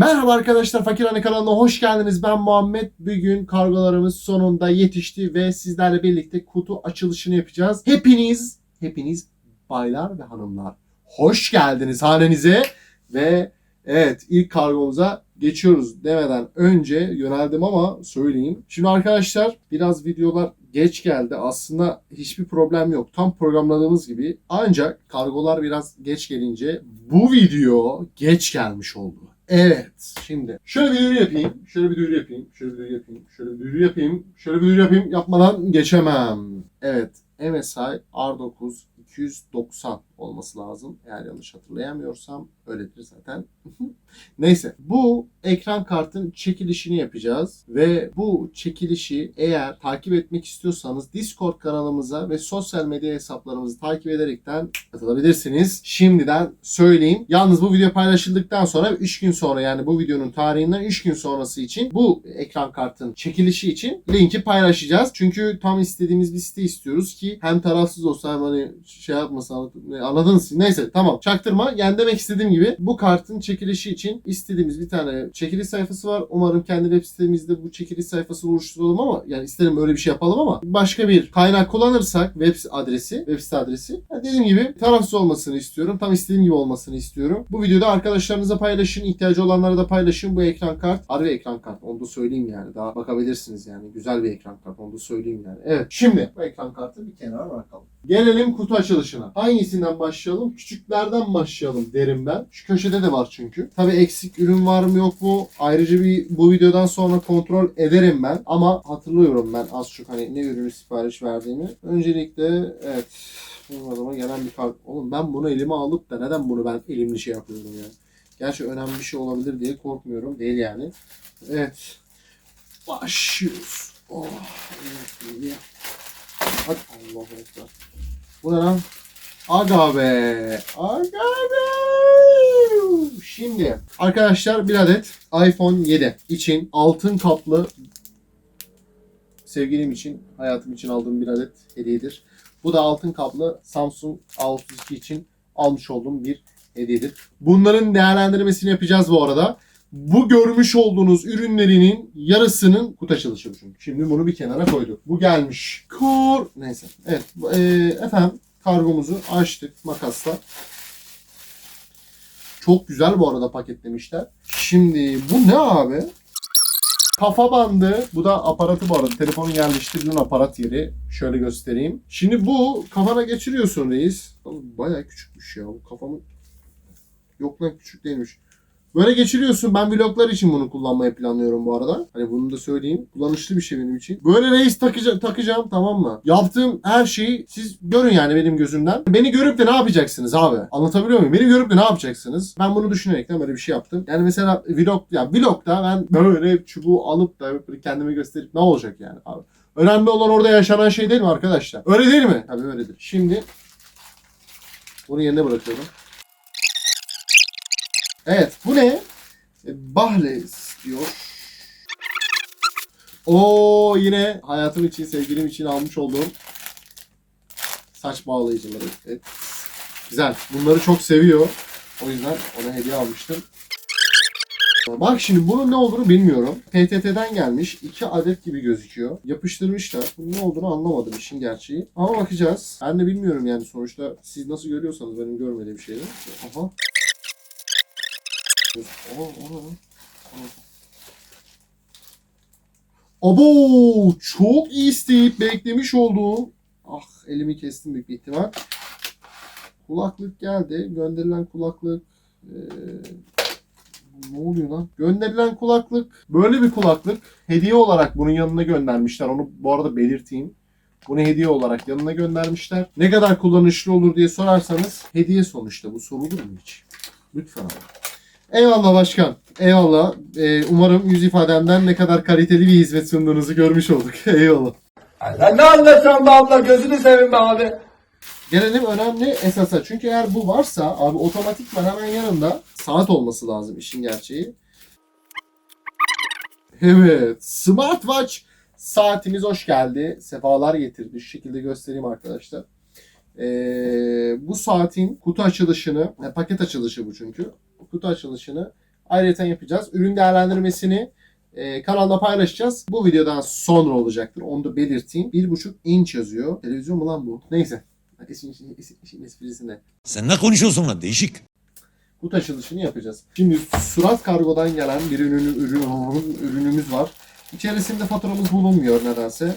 Merhaba arkadaşlar Fakirhane kanalına hoş geldiniz. Ben Muhammed. Bugün kargolarımız sonunda yetişti ve sizlerle birlikte kutu açılışını yapacağız. Hepiniz, hepiniz baylar ve hanımlar hoş geldiniz hanenize ve evet ilk kargomuza geçiyoruz demeden önce yöneldim ama söyleyeyim. Şimdi arkadaşlar biraz videolar geç geldi. Aslında hiçbir problem yok. Tam programladığımız gibi. Ancak kargolar biraz geç gelince bu video geç gelmiş oldu. Evet. Şimdi şöyle bir duyuru yapayım. Şöyle bir duyuru yapayım. Şöyle bir duyuru yapayım. Şöyle bir duyuru yapayım. Şöyle bir duyuru yapayım. Yapmadan geçemem. Evet. MSI R9 290 olması lazım. Eğer yanlış hatırlayamıyorsam öyledir zaten. Neyse. Bu ekran kartın çekilişini yapacağız. Ve bu çekilişi eğer takip etmek istiyorsanız Discord kanalımıza ve sosyal medya hesaplarımızı takip ederekten katılabilirsiniz. Şimdiden söyleyeyim. Yalnız bu video paylaşıldıktan sonra 3 gün sonra yani bu videonun tarihinden 3 gün sonrası için bu ekran kartın çekilişi için linki paylaşacağız. Çünkü tam istediğimiz bir site istiyoruz ki hem tarafsız olsa hem hani şey anladın- anladınız. Neyse tamam çaktırma. Yani demek istediğim gibi bu kartın çekilişi için istediğimiz bir tane çekiliş sayfası var. Umarım kendi web sitemizde bu çekiliş sayfasını oluşturalım ama yani isterim öyle bir şey yapalım ama başka bir kaynak kullanırsak web adresi, web site adresi. Yani dediğim gibi tarafsız olmasını istiyorum. Tam istediğim gibi olmasını istiyorum. Bu videoda arkadaşlarınıza paylaşın. ihtiyacı olanlara da paylaşın. Bu ekran kart harbi ekran kart. Onu da söyleyeyim yani. Daha bakabilirsiniz yani. Güzel bir ekran kart. Onu da söyleyeyim yani. Evet. Şimdi bu ekran kartı bir kenara bırakalım. Gelelim kutu açılışına. Hangisinden başlayalım? Küçüklerden başlayalım derim ben. Şu köşede de var çünkü. Tabi eksik ürün var mı yok mu? Ayrıca bir bu videodan sonra kontrol ederim ben. Ama hatırlıyorum ben az çok hani ne ürünü sipariş verdiğimi. Öncelikle evet benim adama gelen bir kart. Oğlum ben bunu elime alıp da neden bunu ben elimle şey yapıyorum ya? Gerçi önemli bir şey olabilir diye korkmuyorum. Değil yani. Evet. Başlıyoruz. Oh, evet, iyi. Hadi ekber. Bu ne lan? Aga be. Şimdi arkadaşlar bir adet iPhone 7 için altın kaplı sevgilim için, hayatım için aldığım bir adet hediyedir. Bu da altın kaplı Samsung A32 için almış olduğum bir hediyedir. Bunların değerlendirmesini yapacağız bu arada. Bu görmüş olduğunuz ürünlerinin yarısının kutu açılışı bu çünkü. Şimdi bunu bir kenara koyduk. Bu gelmiş. Kor. Neyse. Evet. eee, efendim kargomuzu açtık makasla. Çok güzel bu arada paketlemişler. Şimdi bu ne abi? Kafa bandı. Bu da aparatı bu arada. Telefonun yerleştirilen aparat yeri. Şöyle göstereyim. Şimdi bu kafana geçiriyorsun reis. Bayağı küçükmüş ya. Bu kafamın... Yok lan küçük değilmiş. Böyle geçiriyorsun. Ben vloglar için bunu kullanmayı planlıyorum bu arada. Hani bunu da söyleyeyim. Kullanışlı bir şey benim için. Böyle reis takacağım, takacağım tamam mı? Yaptığım her şeyi siz görün yani benim gözümden. Beni görüp de ne yapacaksınız abi? Anlatabiliyor muyum? Beni görüp de ne yapacaksınız? Ben bunu düşünerekten böyle bir şey yaptım. Yani mesela vlog, ya vlogda ben böyle çubuğu alıp da böyle kendime gösterip ne olacak yani abi? Önemli olan orada yaşanan şey değil mi arkadaşlar? Öyle değil mi? Tabii öyledir. Şimdi bunu yerine bırakıyorum. Evet bu ne? E, Bahles diyor. O yine hayatım için, sevgilim için almış olduğum saç bağlayıcıları. Evet. Güzel. Bunları çok seviyor. O yüzden ona hediye almıştım. Bak şimdi bunun ne olduğunu bilmiyorum. PTT'den gelmiş. 2 adet gibi gözüküyor. Yapıştırmışlar. Bunun ne olduğunu anlamadım işin gerçeği. Ama bakacağız. Ben de bilmiyorum yani sonuçta siz nasıl görüyorsanız benim görmediğim şeyi. Aha. Abo çok iyi isteyip beklemiş olduğum ah elimi kestim büyük bir ihtimal. Kulaklık geldi. Gönderilen kulaklık ee, ne oluyor lan? Gönderilen kulaklık böyle bir kulaklık. Hediye olarak bunun yanına göndermişler. Onu bu arada belirteyim. Bunu hediye olarak yanına göndermişler. Ne kadar kullanışlı olur diye sorarsanız hediye sonuçta bu sorulur mu hiç? Lütfen ama. Eyvallah başkan. Eyvallah. Ee, umarım yüz ifademden ne kadar kaliteli bir hizmet sunduğunuzu görmüş olduk. Eyvallah. Sen ne anlatıyorsun be abla gözünü seveyim be abi. Gelelim önemli esasa. Çünkü eğer bu varsa abi otomatikman hemen yanında saat olması lazım işin gerçeği. Evet. Smartwatch saatimiz hoş geldi. Sefalar getirdi. Şu şekilde göstereyim arkadaşlar. Ee, bu saatin kutu açılışını, e, paket açılışı bu çünkü. Kutu açılışını ayrıca yapacağız. Ürün değerlendirmesini e, kanalda paylaşacağız. Bu videodan sonra olacaktır. Onu da belirteyim. 1.5 inç yazıyor. Televizyon mu lan bu? Neyse. İşin, işin, işin, işin esprisi ne? Sen ne konuşuyorsun lan değişik. Kutu açılışını yapacağız. Şimdi Surat Kargo'dan gelen bir ürünü, ürün, ürünümüz var. İçerisinde faturamız bulunmuyor nedense.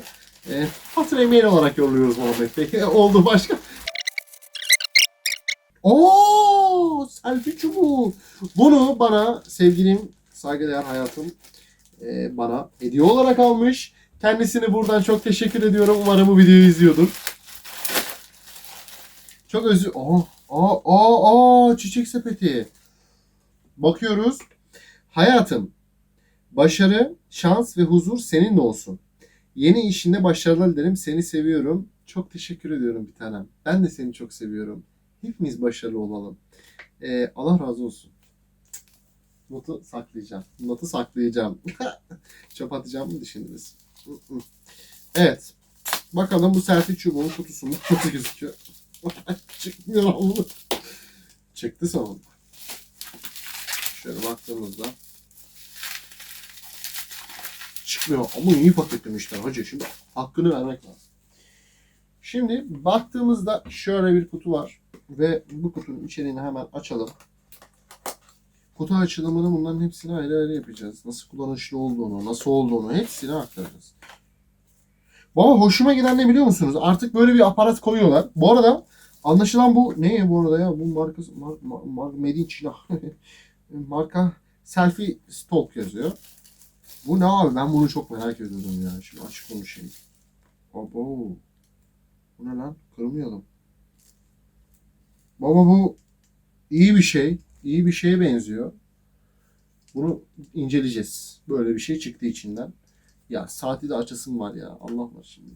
E, faturayı mail olarak yolluyoruz Muhammed Bey. E, Oldu başka. Oo, selfie çubuğu. Bunu bana sevgilim, saygıdeğer hayatım e, bana hediye olarak almış. Kendisine buradan çok teşekkür ediyorum. Umarım bu videoyu izliyordur. Çok özür... Aa, aa, aa, aa, çiçek sepeti. Bakıyoruz. Hayatım, başarı, şans ve huzur seninle olsun. Yeni işinde başarılar dilerim. Seni seviyorum. Çok teşekkür ediyorum bir tanem. Ben de seni çok seviyorum. Hepimiz başarılı olalım. Ee, Allah razı olsun. Notu saklayacağım. Notu saklayacağım. Çöp atacağım mı düşündünüz? Evet. Bakalım bu selfie çubuğun kutusu mu? Nasıl gözüküyor? Çıkmıyor ama. Çıktı sonunda. Şöyle baktığımızda çıkmıyor ama iyi paketlemişler hacı. Şimdi hakkını vermek lazım. Şimdi baktığımızda şöyle bir kutu var ve bu kutunun içeriğini hemen açalım. Kutu açılımını bunların hepsini ayrı ayrı yapacağız. Nasıl kullanışlı olduğunu, nasıl olduğunu hepsini aktaracağız. Baba hoşuma giden ne biliyor musunuz? Artık böyle bir aparat koyuyorlar. Bu arada anlaşılan bu ne bu arada ya? Bu markası mar, mar, mar, Made in China. Marka Selfie Stalk yazıyor. Bu ne abi? Ben bunu çok merak ediyordum ya. Şimdi açık konuşayım. Abo. Bu ne lan? Kırmayalım. Baba bu iyi bir şey. İyi bir şeye benziyor. Bunu inceleyeceğiz. Böyle bir şey çıktı içinden. Ya saati de açasım var ya. Allah var şimdi.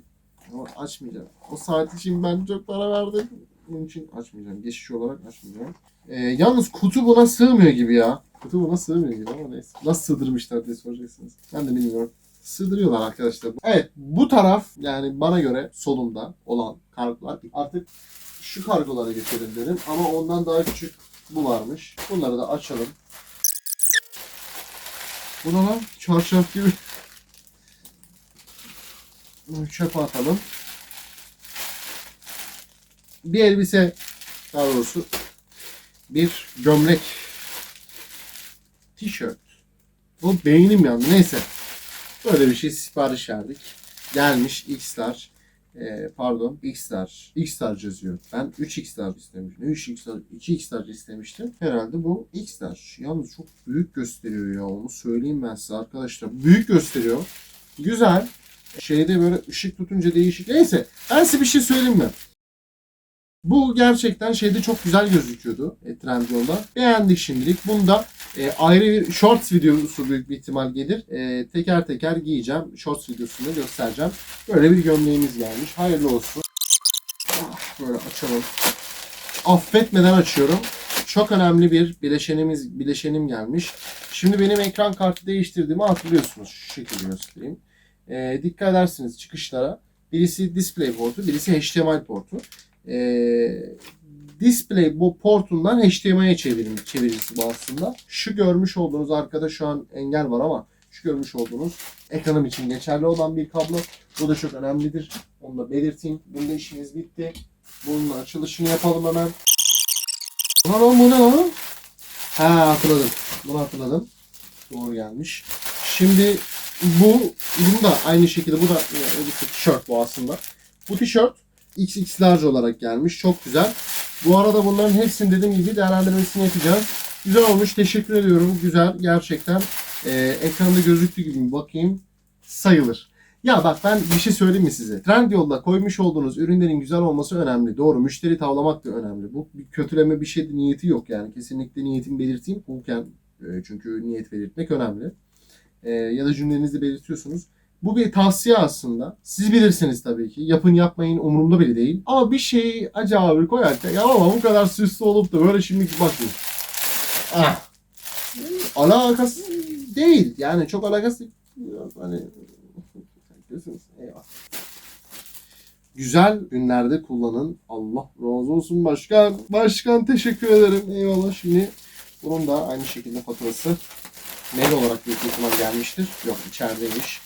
Ama açmayacağım. O saat için ben çok para verdim. Bunun için açmayacağım. Geçiş olarak açmayacağım. Ee, yalnız kutu buna sığmıyor gibi ya. Kutu buna sığmıyor gibi ama neyse. Nasıl sığdırmışlar diye soracaksınız. Ben de bilmiyorum. Sığdırıyorlar arkadaşlar. Evet bu taraf yani bana göre solumda olan kargolar artık şu kargolara getirin dedim. Ama ondan daha küçük bu varmış. Bunları da açalım. Bu ne lan? Çarşaf gibi. Bunu çöpe atalım. Bir elbise daha doğrusu bir gömlek tişört. Bu beynim yandı. Neyse. Böyle bir şey sipariş verdik. Gelmiş X-Large. Ee, pardon X-Large. X-Large yazıyor. Ben 3X-Large istemiştim. Ne 3X-Large? 2X-Large istemiştim. Herhalde bu X-Large. Yalnız çok büyük gösteriyor ya. Onu söyleyeyim ben size arkadaşlar. Büyük gösteriyor. Güzel. Şeyde böyle ışık tutunca değişik. Neyse. Ben size bir şey söyleyeyim mi? Bu gerçekten şeyde çok güzel gözüküyordu e, Trendyol'da. Beğendik şimdilik. Bunda e, ayrı bir shorts videosu büyük bir ihtimal gelir. E, teker teker giyeceğim. Shorts videosunu göstereceğim. Böyle bir gömleğimiz gelmiş. Hayırlı olsun. Ah, Böyle açalım. Affetmeden açıyorum. Çok önemli bir bileşenimiz bileşenim gelmiş. Şimdi benim ekran kartı değiştirdiğimi hatırlıyorsunuz. Şu şekilde göstereyim. E, dikkat edersiniz çıkışlara. Birisi display portu, birisi HDMI portu e, display bu portundan HDMI'ye çevirim, çevirisi bu aslında. Şu görmüş olduğunuz arkada şu an engel var ama şu görmüş olduğunuz ekranım için geçerli olan bir kablo. Bu da çok önemlidir. Onu da belirteyim. Bunda işimiz bitti. Bunun açılışını yapalım hemen. Bu ne lan bu ne lan? Ha hatırladım. Bunu hatırladım. Doğru gelmiş. Şimdi bu, bunu da aynı şekilde bu da yani bir tişört bu aslında. Bu tişört XX large olarak gelmiş. Çok güzel. Bu arada bunların hepsini dediğim gibi değerlendirmesini yapacağız. Güzel olmuş. Teşekkür ediyorum. Güzel. Gerçekten e, ekranda gözüktüğü gibi bakayım. Sayılır. Ya bak ben bir şey söyleyeyim mi size? Trendyol'da koymuş olduğunuz ürünlerin güzel olması önemli. Doğru. Müşteri tavlamak da önemli. Bu bir kötüleme bir şey niyeti yok yani. Kesinlikle niyetimi belirteyim. Hukuken e, çünkü niyet belirtmek önemli. E, ya da cümlenizde belirtiyorsunuz. Bu bir tavsiye aslında. Siz bilirsiniz tabii ki. Yapın yapmayın umurumda bile değil. Ama bir şeyi acaba koyarken ya ama bu kadar süslü olup da böyle şimdi bakın. Ah. Alakası değil. Yani çok alakası. Hani. Güzel günlerde kullanın. Allah razı olsun başkan. Başkan teşekkür ederim. Eyvallah. Şimdi Bunun da aynı şekilde faturası mail olarak büyük ihtimal gelmiştir. Yok içerideymiş.